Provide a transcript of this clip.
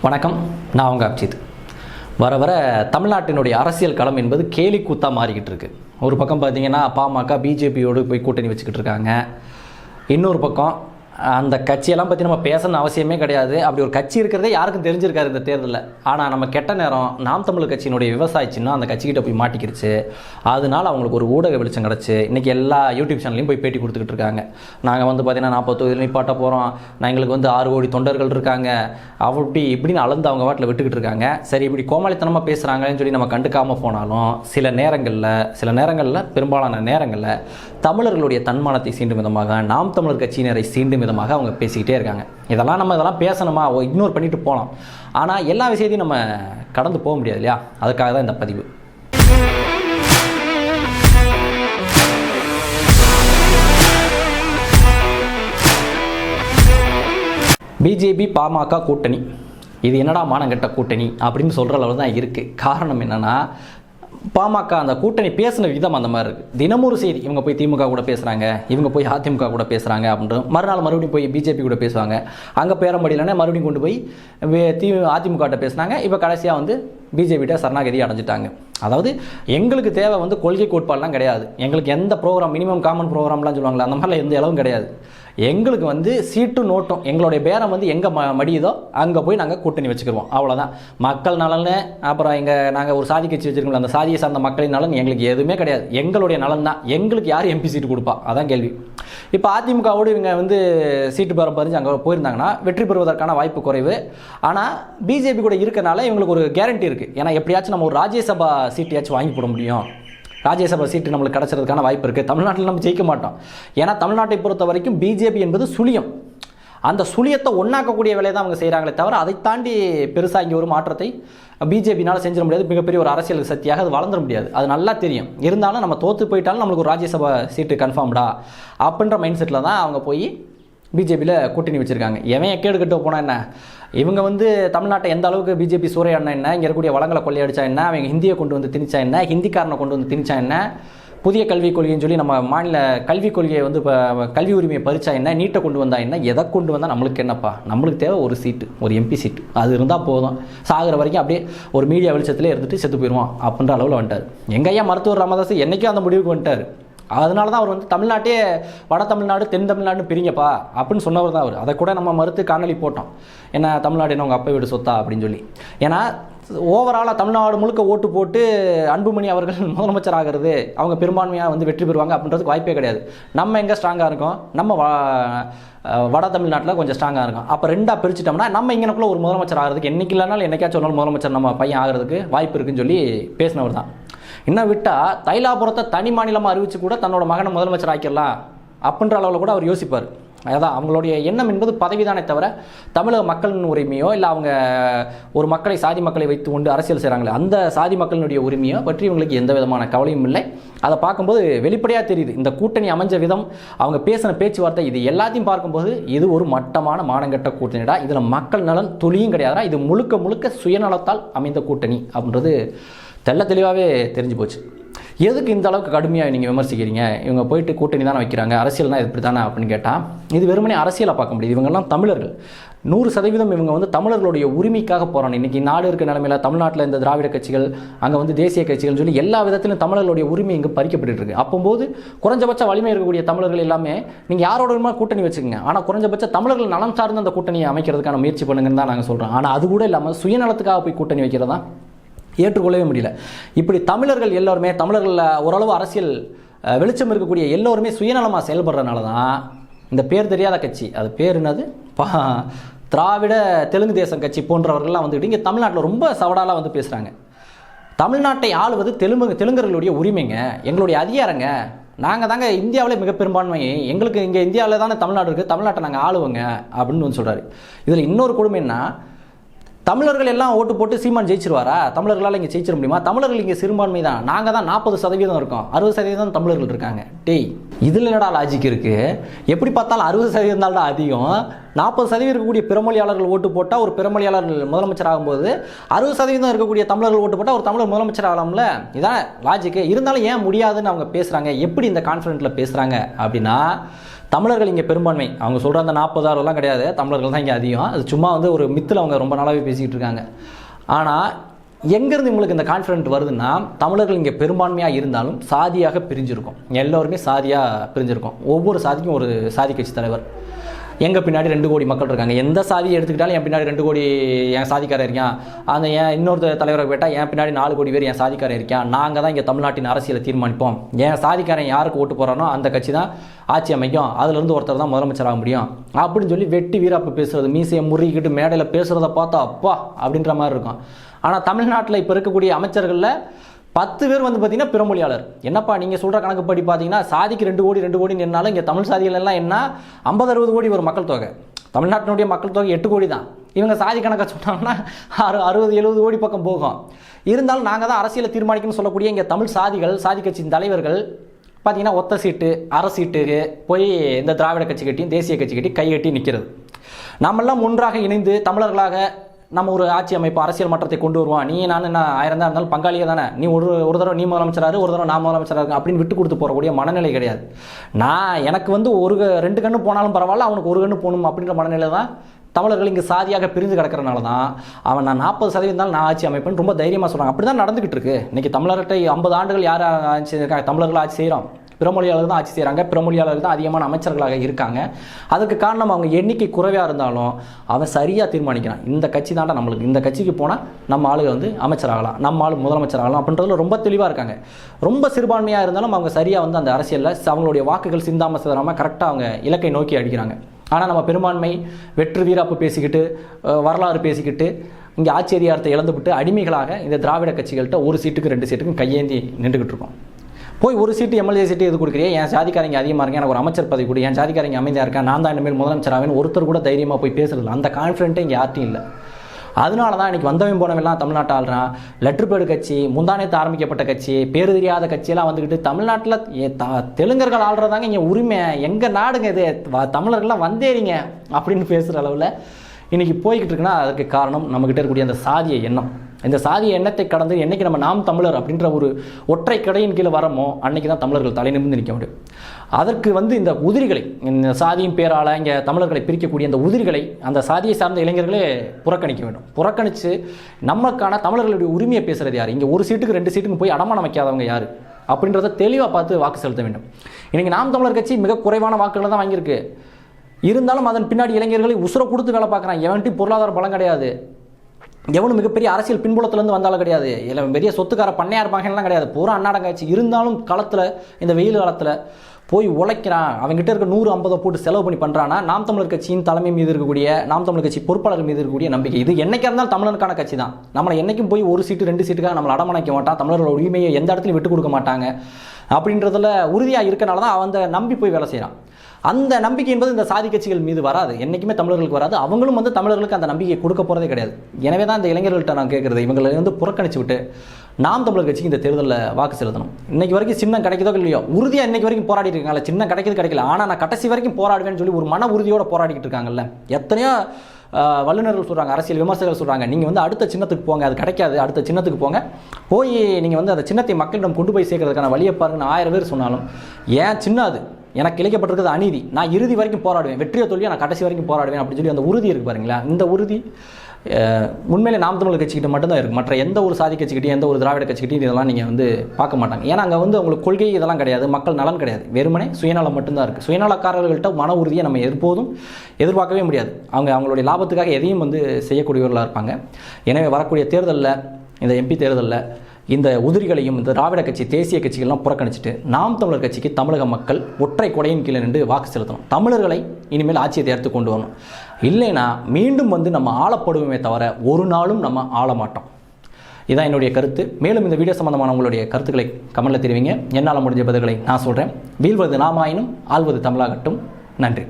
வணக்கம் நான் உங்கள் அப்ஜித். வர வர தமிழ்நாட்டினுடைய அரசியல் களம் என்பது கேலி கூத்தாக மாறிக்கிட்டு இருக்கு. ஒரு பக்கம் பார்த்தீங்கன்னா பாமக பிஜேபியோடு போய் கூட்டணி வச்சுக்கிட்டு இருக்காங்க. இன்னொரு பக்கம் அந்த கட்சியெல்லாம் பற்றி நம்ம பேசணும்னு அவசியமே கிடையாது. அப்படி ஒரு கட்சி இருக்கிறதே யாருக்கும் தெரிஞ்சிருக்காரு இந்த தேர்தலில். ஆனால் நம்ம கெட்ட நேரம் நாம் தமிழ் கட்சியினுடைய விவசாய அந்த கட்சிக்கிட்ட போய் மாட்டிக்கிடுச்சு அதனால அவங்களுக்கு ஒரு ஊடக வெளிச்சம் கிடச்சி. இன்றைக்கி எல்லா யூடியூப் சேனல்லையும் போய் பேட்டி கொடுத்துக்கிட்டு இருக்காங்க. நாங்கள் வந்து பார்த்திங்கன்னா நாற்பது தொகுதியில் நிப்பாட்ட போகிறோம் நான் எங்களுக்கு வந்து ஆறு கோடி தொண்டர்கள் இருக்காங்க. அப்படி இப்படின்னு அளந்து அவங்க வாட்டில் விட்டுக்கிட்டு இருக்காங்க. சரி இப்படி கோமாளித்தனமாக பேசுகிறாங்கன்னு சொல்லி நம்ம கண்டுக்காமல் போனாலும் சில நேரங்களில் சில நேரங்களில் பெரும்பாலான நேரங்களில் தமிழர்களுடைய தன்மானத்தை சீண்டும் விதமாக நாம் தமிழர் கட்சியினரை சீண்டும் விதமாக அவங்க பேசிக்கிட்டே இருக்காங்க. இதெல்லாம் நம்ம இதெல்லாம் பேசணுமா? இக்னோர் பண்ணிட்டு போகலாம் ஆனால் எல்லா விஷயத்தையும் நம்ம கடந்து போக முடியாது இல்லையா? அதுக்காக தான் இந்த பதிவு. பிஜேபி பாமக கூட்டணி. இது என்னடா மானங்கட்ட கூட்டணி? அப்படின்னு சொல்கிற அளவு தான் இருக்குது காரணம் என்னென்னா பாமக அந்த கூட்டணி பேசின விதம் அந்த மாதிரி இருக்குது ஒரு செய்தி இவங்க போய் திமுக கூட பேசுகிறாங்க இவங்க போய் அதிமுக கூட பேசுகிறாங்க அப்படின்ட்டு மறுநாள் மறுபடியும் போய் பிஜேபி கூட பேசுவாங்க. அங்கே பேர மறுபடியும் கொண்டு போய் தி அதிமுகட்ட பேசுனாங்க. இப்போ கடைசியாக வந்து பிஜேபிகிட்ட சரணாகதி அடைஞ்சிட்டாங்க. அதாவது எங்களுக்கு தேவை வந்து கொள்கை கோட்பாடுலாம் கிடையாது. எங்களுக்கு எந்த ப்ரோக்ராம் மினிமம் காமன் ப்ரோக்ராம்லாம் சொல்லுவாங்களே அந்த மாதிரிலாம் எந்த அளவும் கிடையாது. எங்களுக்கு வந்து சீட்டு நோட்டம் எங்களுடைய பேரம் வந்து எங்கே ம மடியுதோ அங்கே போய் நாங்கள் கூட்டணி வச்சுக்கிருவோம். அவ்வளோதான் மக்கள் நலன் அப்புறம் எங்கள் நாங்கள் ஒரு சாதி கட்சி வச்சுருக்கோம் அந்த சாதியை சார்ந்த மக்களின் நலன் எங்களுக்கு எதுவுமே கிடையாது. எங்களுடைய நலன் தான். எங்களுக்கு யார் எம்பி சீட்டு கொடுப்பா? அதான் கேள்வி. இப்போ அதிமுகவோடு இவங்க வந்து சீட்டு பெற பதிஞ்சு அங்கே போயிருந்தாங்கன்னா வெற்றி பெறுவதற்கான வாய்ப்பு குறைவு. ஆனால் பிஜேபி கூட இருக்கனால இவங்களுக்கு ஒரு கேரண்டி இருக்குது ஏன்னா எப்படியாச்சும் நம்ம ஒரு ராஜ்யசபா சீட்டையாச்சும் வாங்கி போட முடியும். ராஜ்யசபா சீட்டு நம்மளுக்கு கிடச்சதுக்கான வாய்ப்பு இருக்குது தமிழ்நாட்டில் நம்ம ஜெயிக்க மாட்டோம். ஏன்னா தமிழ்நாட்டை பொறுத்த வரைக்கும் பிஜேபி என்பது சுழியம். அந்த சுழியத்தை ஒன்றாக்கக்கூடிய வேலையை தான் அவங்க செய்கிறாங்களே தவிர அதை தாண்டி பெருசாக இங்கே ஒரு மாற்றத்தை பிஜேபினால் செஞ்சிட முடியாது. மிகப்பெரிய ஒரு அரசியல் சக்தியாக அது வளர்ந்துட முடியாது. அது நல்லா தெரியும். இருந்தாலும் நம்ம தோற்று போயிட்டாலும் நம்மளுக்கு ஒரு ராஜ்யசபா சீட்டு கன்ஃபார்ம்டா அப்படின்ற மைண்ட் செட்டில் தான் அவங்க போய் பிஜேபியில் கூட்டணி வச்சுருக்காங்க. எவன் எக்கேடு கட்டு போனால் என்ன? இவங்க வந்து தமிழ்நாட்டை எந்த அளவுக்கு பிஜேபி சூறையாடினா என்ன? இங்கே இருக்கக்கூடிய வளங்களை கொள்ளையடிச்சா என்ன? அவங்க ஹிந்தியை கொண்டு வந்து திணிச்சா என்ன? ஹிந்திக்காரனை கொண்டு வந்து திணிச்சா என்ன? புதிய கல்விக் கொள்கைன்னு சொல்லி நம்ம மாநில கல்விக் கொள்கையை வந்து இப்போ கல்வி உரிமையை பறிச்சா என்ன? நீட்டை கொண்டு வந்தா என்ன? எதை கொண்டு வந்தால் நம்மளுக்கு என்னப்பா? நம்மளுக்கு தேவை ஒரு சீட்டு ஒரு எம்பி சீட்டு. அது இருந்தால் போதும். சாகிற வரைக்கும் அப்படியே ஒரு மீடியா வெளிச்சத்திலே இருந்துட்டு செத்து போயிடுவான் அப்படின்ற அளவில் வந்துட்டார். எங்க ஐயா மருத்துவர் ராமதாஸ் என்றைக்கும் அந்த முடிவுக்கு வந்துட்டார். அதனால தான் அவர் வந்து தமிழ்நாட்டே வட தமிழ்நாடு தென் தமிழ்நாடுன்னு பிரிங்கப்பா அப்படின்னு சொன்னவர் தான் அவர். அதை கூட நம்ம மறுத்து காணொலி போட்டோம். ஏன்னா தமிழ்நாடு என்ன உங்கள் அப்பா வீடு சொத்தா அப்படின்னு சொல்லி. ஏன்னா ஓவராலாக தமிழ்நாடு முழுக்க ஓட்டு போட்டு அன்புமணி அவர்கள் முதலமைச்சர் ஆகிறது அவங்க பெரும்பான்மையாக வந்து வெற்றி பெறுவாங்க அப்படின்றதுக்கு வாய்ப்பே கிடையாது. நம்ம எங்கே ஸ்ட்ராங்காக இருக்கோம்? நம்ம வட தமிழ்நாட்டில் கொஞ்சம் ஸ்ட்ராங்காக இருக்கும். அப்போ ரெண்டாக பிரிச்சிட்டோம்னா நம்ம இங்கனக்குள்ளே ஒரு முதலமைச்சர் ஆகிறதுக்கு என்னைக்கு இல்லைனாலும் என்னைக்காச்சும் ஒரு நாள் முதலமைச்சர் நம்ம பையன் ஆகிறதுக்கு வாய்ப்பு இருக்குன்னு சொல்லி பேசினவர் தான். இன்னும் விட்டால் தைலாபுரத்தை தனி மாநிலமாக அறிவிச்சு கூட தன்னோட மகனை முதலமைச்சர் ஆக்கிடலாம் அப்படின்ற அளவில் கூட அவர் யோசிப்பார். அதான் அவங்களுடைய எண்ணம் என்பது பதவிதானே தவிர தமிழக மக்களின் உரிமையோ இல்லை அவங்க ஒரு மக்களை சாதி மக்களை வைத்து கொண்டு அரசியல் செய்கிறாங்களே அந்த சாதி மக்களினுடைய உரிமையோ பற்றி இவங்களுக்கு எந்த விதமான கவலையும் இல்லை. அதை பார்க்கும்போது வெளிப்படையாக தெரியுது. இந்த கூட்டணி அமைஞ்ச விதம் அவங்க பேசின பேச்சுவார்த்தை இது எல்லாத்தையும் பார்க்கும்போது இது ஒரு மட்டமான மானங்கட்ட கூட்டணிடா. இதில் மக்கள் நலன் துளியும் கிடையாதுடா. இது முழுக்க முழுக்க சுயநலத்தால் அமைந்த கூட்டணி அப்படின்றது தெள்ள தெளிவாகவே தெரிஞ்சு போச்சு. எதுக்கு இந்த அளவுக்கு கடுமையாக நீங்கள் விமர்சிக்கிறீங்க? இவங்க போயிட்டு கூட்டணி தானே வைக்கிறாங்க அரசியல்னால் இப்படி தானே அப்படின்னு கேட்டால் இது வெறுமனே அரசியலாக பார்க்க முடியுது. இவங்கெல்லாம் தமிழர்கள். நூறு சதவீதம் இவங்க வந்து தமிழர்களுடைய உரிமைக்காக போகிறாங்க இன்றைக்கி நாடு இருக்க நிலமையில தமிழ்நாட்டில் இந்த திராவிட கட்சிகள் அங்கே வந்து தேசிய கட்சிகள்னு சொல்லி எல்லா விதத்திலும் தமிழர்களுடைய உரிமை இங்கே பறிக்கப்பட்டு இருக்கு. அப்போது குறைஞ்சபட்ச வலிமை இருக்கக்கூடிய தமிழர்கள் எல்லாமே நீங்கள் யாரோட கூட்டணி வச்சுக்கோங்க. ஆனால் குறைஞ்சபட்ச தமிழர்கள் நலம் சார்ந்த அந்த கூட்டணியை அமைக்கிறதுக்கான முயற்சி பண்ணுங்கன்னு தான் நாங்கள் சொல்கிறோம் ஆனால் அது கூட இல்லாமல் சுயநலத்துக்காக போய் கூட்டணி வைக்கிறதா? ஏற்றுக்கொள்ளவே முடியல. இப்படி தமிழர்கள் எல்லோருமே தமிழர்களில் ஓரளவு அரசியல் வெளிச்சம் இருக்கக்கூடிய எல்லோருமே சுயநலமாக செயல்படுறதுனால தான் இந்த பேர் தெரியாத கட்சி. அது பேர் என்னது? பா திராவிட தெலுங்கு தேசம் கட்சி போன்றவர்கள்லாம் வந்துட்டு இங்கே தமிழ்நாட்டில் ரொம்ப சவடாலாக வந்து பேசுகிறாங்க தமிழ்நாட்டை ஆளுவது தெலுங்கு தெலுங்கர்களுடைய உரிமைங்க. எங்களுடைய அதிகாரங்க. நாங்கள் தாங்க இந்தியாவிலே மிக பெரும்பான்மை. எங்களுக்கு இங்கே இந்தியாவில் தானே தமிழ்நாடு இருக்குது தமிழ்நாட்டை நாங்கள் ஆளுவோங்க அப்படின்னு வந்து சொல்கிறாரு இதில் இன்னொரு கொடுமைன்னா தமிழர்கள் எல்லாம் ஓட்டு போட்டு சீமான் ஜெயிச்சிருவாரா? தமிழர்களால் இங்கே ஜெயிச்சிட முடியுமா? தமிழர்கள் இங்கே சிறுபான்மை தான். நாங்கள் தான் நாற்பது சதவீதம் இருக்கோம். அறுபது சதவீதம் தமிழர்கள் இருக்காங்க. டேய் இதில் என்னடா லாஜிக் இருக்குது எப்படி பார்த்தாலும் அறுபது சதவீதம் தான் அதிகம். நாற்பது சதவீதம் இருக்கக்கூடிய பிறமொழியாளர்கள் ஓட்டு போட்டால் ஒரு பிறமொழியாளர் முதலமைச்சர் ஆகும்போது அறுபது சதவீதம் இருக்கக்கூடிய தமிழர்கள் ஓட்டு போட்டால் ஒரு தமிழர் முதலமைச்சர் ஆகலாம்ல? இதான் லாஜிக்கு இருந்தாலும் ஏன் முடியாதுன்னு அவங்க பேசுகிறாங்க எப்படி இந்த கான்ஃபிடென்ட்டில் பேசுகிறாங்க அப்படின்னா தமிழர்கள் இங்கே பெரும்பான்மை. அவங்க சொல்கிற அந்த நாற்பதாயிரம்லாம் கிடையாது. தமிழர்கள் தான் இங்கே அதிகம். அது சும்மா வந்து ஒரு மித்தில் அவங்க ரொம்ப நாளாகவே பேசிக்கிட்டு இருக்காங்க. ஆனால் எங்கேருந்து உங்களுக்கு இந்த கான்ஃபிடென்ட் வருதுன்னா தமிழர்கள் இங்கே பெரும்பான்மையாக இருந்தாலும் சாதியாக பிரிஞ்சிருக்கும். எல்லோருமே சாதியாக பிரிஞ்சிருக்கும். ஒவ்வொரு சாதிக்கும் ஒரு சாதி கட்சி தலைவர். எங்கள் பின்னாடி ரெண்டு கோடி மக்கள் இருக்காங்க. எந்த சாதியை எடுத்துக்கிட்டாலும் என் பின்னாடி ரெண்டு கோடி என் சாதிக்காரன் இருக்கான். அந்த என் இன்னொரு தலைவரை கேட்டால் என் பின்னாடி நாலு கோடி பேர் என் சாதிக்காரன் இருக்கான். நாங்கள் தான் இங்கே தமிழ்நாட்டின் அரசியலை தீர்மானிப்போம். என் சாதிக்காரன் யாருக்கு ஓட்டு போகிறானோ அந்த கட்சி தான் ஆட்சி அமைக்கும். அதுலேருந்து ஒருத்தர் தான் முதலமைச்சராக முடியும். அப்படின்னு சொல்லி வெட்டி வீராப்பு பேசுறது மீசையை முறுக்கிட்டு மேடையில் பேசுகிறத பார்த்தா அப்பா! அப்படின்ற மாதிரி இருக்கும். ஆனால் தமிழ்நாட்டில் இப்போ இருக்கக்கூடிய அமைச்சர்களில் பத்து பேர் வந்து பார்த்தீங்கன்னா பிறமொழியாளர். என்னப்பா நீங்கள் சொல்கிற கணக்குப்படி பார்த்தீங்கன்னா சாதிக்கு ரெண்டு கோடி ரெண்டு கோடி நின்னாலும் இங்கே தமிழ் சாதிகள் எல்லாம் என்ன? ஐம்பது அறுபது கோடி ஒரு மக்கள் தொகை. தமிழ்நாட்டினுடைய மக்கள் தொகை எட்டு கோடி தான். இவங்க சாதி கணக்கை சொன்னாங்கன்னா அறு அறுபது எழுபது கோடி பக்கம் போகும். இருந்தாலும் நாங்கள் தான் அரசியலை தீர்மானிக்கணும்னு சொல்லக்கூடிய இங்கே தமிழ் சாதிகள் சாதி கட்சியின் தலைவர்கள் பார்த்தீங்கன்னா ஒத்த சீட்டு அரை சீட்டுக்கு போய் இந்த திராவிட கட்சி கட்டியும் தேசிய கட்சி கட்டி கைகட்டி நிற்கிறது நாமெல்லாம் ஒன்றாக இணைந்து தமிழர்களாக நம்ம ஒரு ஆட்சி அமைப்பு அரசியல் மாற்றத்தை கொண்டு வருவோம் நீ நான் என்ன ஆயிரம் தான் இருந்தாலும் பங்காளியே தானே? நீ ஒரு ஒரு தடவை நீ முதலமைச்சராரு ஒரு தடவை நான் முதலமைச்சராக இருக்கு அப்படின்னு விட்டு கொடுத்து போகக்கூடிய மனநிலை கிடையாது. நான் எனக்கு வந்து ஒரு க- ரெண்டு கண்ணு போனாலும் பரவாயில்ல அவனுக்கு ஒரு கண்ணு போகணும் அப்படின்ற மனநிலை தான் தமிழர்கள் இங்கே சாதியாக பிரிந்து கிடக்கிறனால தான் அவன் நான் நாற்பது சதவீதம் தான் நான் ஆட்சி அமைப்பேன்னு ரொம்ப தைரியமாக சொல்கிறாங்க அப்படி தான் நடந்துகிட்டு இருக்கு. இன்றைக்கி தமிழர்கிட்ட ஐம்பது ஆண்டுகள் யார் ஆட்சி செய்திருக்காங்க? தமிழர்கள் ஆட்சி செய்கிறோம் பிறமொழியாளர் தான் ஆட்சி செய்கிறாங்க பிறமொழியாளர்கள் தான் அதிகமான அமைச்சர்களாக இருக்காங்க. அதுக்கு காரணம் அவங்க எண்ணிக்கை குறைவாக இருந்தாலும் அவன் சரியாக தீர்மானிக்கிறான். இந்த கட்சி தாண்டா நம்மளுக்கு இந்த கட்சிக்கு போனால் நம்ம ஆளுகள் வந்து அமைச்சர் ஆகலாம் நம்ம ஆள் முதலமைச்சர் ஆகலாம் அப்படின்றதுல ரொம்ப தெளிவாக இருக்காங்க. ரொம்ப சிறுபான்மையாக இருந்தாலும் அவங்க சரியாக வந்து அந்த அரசியலில் அவங்களுடைய வாக்குகள் சிந்தாம சிதறாமல் கரெக்டாக அவங்க இலக்கை நோக்கி அடிக்கிறாங்க. ஆனால் நம்ம பெரும்பான்மை வெற்று வீராப்பு பேசிக்கிட்டு வரலாறு பேசிக்கிட்டு இங்கே ஆச்சரியார்த்தை இழந்துவிட்டு அடிமைகளாக இந்த திராவிட கட்சிகள்கிட்ட ஒரு சீட்டுக்கு ரெண்டு சீட்டுக்கும் கையேந்தி நின்றுக்கிட்டு இருக்கோம். போய் ஒரு சீட்டு எம்எல்ஏ சீட்டு எது கொடுக்குறியா என் சாதிக்காரங்க அதிகமாக இருக்கேன் எனக்கு ஒரு அமைச்சர் பதவி கொடு. என் சாதிக்காரங்க அமைதியாக இருக்கேன் நான் தான் இனிமேல் முதலமைச்சராவேன் ஒருத்தர் கூட தைரியமாக போய் பேசுறது அந்த கான்ஃபிடென்ட்டே இங்கே யார்ட்டும் இல்லை. அதனால தான் இன்றைக்கி வந்தவன் போனவெல்லாம் தமிழ்நாட்டை ஆள்றான். லெட்டர் பேடு கட்சி முந்தானத்து ஆரம்பிக்கப்பட்ட கட்சி பேரு தெரியாத கட்சியெல்லாம் வந்துக்கிட்டு தமிழ்நாட்டில் த- தெலுங்கர்கள் ஆள்றதாங்க இங்கே உரிமை. எங்கள் நாடுங்க இது? தமிழர்கள்லாம் வந்தேறிங்க அப்படின்னு பேசுகிற அளவில் இன்றைக்கி போய்கிட்டு இருக்குன்னா அதுக்கு காரணம் நம்மக்கிட்ட இருக்கக்கூடிய அந்த சாதிய எண்ணம். இந்த சாதிய எண்ணத்தை கடந்து என்னைக்கு நம்ம நாம் தமிழர் அப்படின்ற ஒரு ஒற்றை கடையின் கீழே வரமோ அன்னைக்கு தான் தமிழர்கள் தலை நிமிர்ந்து நிற்க முடியும். அதற்கு வந்து இந்த உதிரிகளை இந்த சாதியின் பேரால் இங்கே தமிழர்களை பிரிக்கக்கூடிய அந்த உதிரிகளை அந்த சாதியை சார்ந்த இளைஞர்களே புறக்கணிக்க வேண்டும். புறக்கணித்து நமக்கான தமிழர்களுடைய உரிமையை பேசுகிறது யார்? இங்கே ஒரு சீட்டுக்கு ரெண்டு சீட்டுக்கு போய் அடமானம் வைக்காதவங்க யார்? அப்படின்றத தெளிவாக பார்த்து வாக்கு செலுத்த வேண்டும். இன்றைக்கி நாம் தமிழர் கட்சி மிக குறைவான வாக்குகளை தான் வாங்கியிருக்கு. இருந்தாலும் அதன் பின்னாடி இளைஞர்களை உசுர கொடுத்து வேலை பார்க்குறான் எவன்ட்டி பொருளாதார பலம் கிடையாது. எவனும் மிகப்பெரிய அரசியல் பின்புலத்திலேருந்து வந்தாலும் கிடையாது. இல்லை பெரிய சொத்துக்கார பண்ணையா இருப்பாங்கலாம் கிடையாது. பூரா அன்னாடங்காச்சு இருந்தாலும் காலத்தில் இந்த வெயில் காலத்தில் போய் உழைக்கிறான். அவங்ககிட்ட இருக்க நூறு ஐம்பதை போட்டு செலவு பண்ணி பண்ணுறான்னா நாம் தமிழர் கட்சியின் தலைமை மீது இருக்கக்கூடிய நாம் தமிழர் கட்சி பொறுப்பாளர் மீது இருக்கக்கூடிய நம்பிக்கை. இது என்றைக்காக இருந்தாலும் தமிழனுக்கான கட்சி தான் நம்மளை என்னைக்கும் போய் ஒரு சீட்டு ரெண்டு சீட்டுக்காக நம்மளை அடமணைக்க மாட்டான் தமிழர்களோட உரிமையை எந்த இடத்துலையும் விட்டு கொடுக்க மாட்டாங்க. அப்படின்றதுல உறுதியாக இருக்கனால தான் அவன் அந்த நம்பி போய் வேலை செய்கிறான் அந்த நம்பிக்கை என்பது இந்த சாதி கட்சிகள் மீது வராது. என்றைக்குமே தமிழர்களுக்கு வராது. அவங்களும் வந்து தமிழர்களுக்கு அந்த நம்பிக்கையை கொடுக்க போகிறதே கிடையாது. எனவே தான் இந்த இளைஞர்கள்ட்ட நான் கேட்குறது. இவங்களை வந்து புறக்கணிச்சு விட்டு நாம் தமிழர் கட்சிக்கு இந்த தேர்தலில் வாக்கு செலுத்தணும். இன்னைக்கு வரைக்கும் சின்னம் கிடைக்குதோ இல்லையோ உறுதியாக இன்னைக்கு வரைக்கும் போராடிட்டு இருக்காங்கல்ல. சின்னம் கிடைக்கிறது கிடைக்கல. ஆனால் நான் கடைசி வரைக்கும் போராடுவேன்னு சொல்லி ஒரு மன உறுதியோட போராடிக்கிட்டு இருக்காங்கல்ல. எத்தனையோ வல்லுநர்கள் சொல்கிறாங்க அரசியல் விமர்சகர்கள் சொல்கிறாங்க நீங்கள் வந்து அடுத்த சின்னத்துக்கு போங்க அது கிடைக்காது அடுத்த சின்னத்துக்கு போங்க. போய் நீங்கள் வந்து அந்த சின்னத்தை மக்களிடம் கொண்டு போய் சேர்க்கறதுக்கான வழியை பாருங்கன்னு ஆயிரம் பேர் சொன்னாலும் ஏன் சின்ன அது? எனக்கு இழைக்கப்பட்டிருக்கிறது அநீதி. நான் இறுதி வரைக்கும் போராடுவேன். வெற்றியை தோல்வியை நான் கடைசி வரைக்கும் போராடுவேன் அப்படின்னு சொல்லி அந்த உறுதி இருக்கு பாருங்களா? இந்த உறுதி உண்மையிலே நாம் தமிழ் கட்சிக்கிட்ட மட்டும்தான் இருக்குது மற்ற எந்த ஒரு சாதி கட்சிக்கிட்டையும் எந்த ஒரு திராவிட கட்சிக்கிட்டையும் இதெல்லாம் நீங்கள் வந்து பார்க்க மாட்டாங்க. ஏன்னா அங்கே வந்து அவங்களுக்கு கொள்கை இதெல்லாம் கிடையாது. மக்கள் நலன் கிடையாது. வெறுமனே சுயநலம் மட்டும்தான் இருக்குது சுயநலக்காரர்கள்ட்ட மன உறுதியை நம்ம எப்போதும் எதிர்பார்க்கவே முடியாது. அவங்க அவங்களுடைய லாபத்துக்காக எதையும் வந்து செய்யக்கூடியவர்களாக இருப்பாங்க. எனவே வரக்கூடிய தேர்தலில் இந்த எம்பி தேர்தலில் இந்த உதிரிகளையும் இந்த திராவிட கட்சி தேசிய கட்சிகள்லாம் புறக்கணிச்சிட்டு நாம் தமிழர் கட்சிக்கு தமிழக மக்கள் ஒற்றை கொடையின் கீழே நின்று வாக்கு செலுத்தணும். தமிழர்களை இனிமேல் ஆட்சியை தேர்த்து கொண்டு வரணும். இல்லைன்னா மீண்டும் வந்து நம்ம ஆளப்படுவோமே தவிர ஒரு நாளும் நம்ம ஆள மாட்டோம் இதான் என்னுடைய கருத்து. மேலும் இந்த வீடியோ சம்பந்தமான உங்களுடைய கருத்துக்களை கமலில் தெரிவிங்க. என்னால் முடிஞ்ச பதில்களை நான் சொல்கிறேன் வீழ்வது நாமாயினும் ஆள்வது தமிழாகட்டும். நன்றி.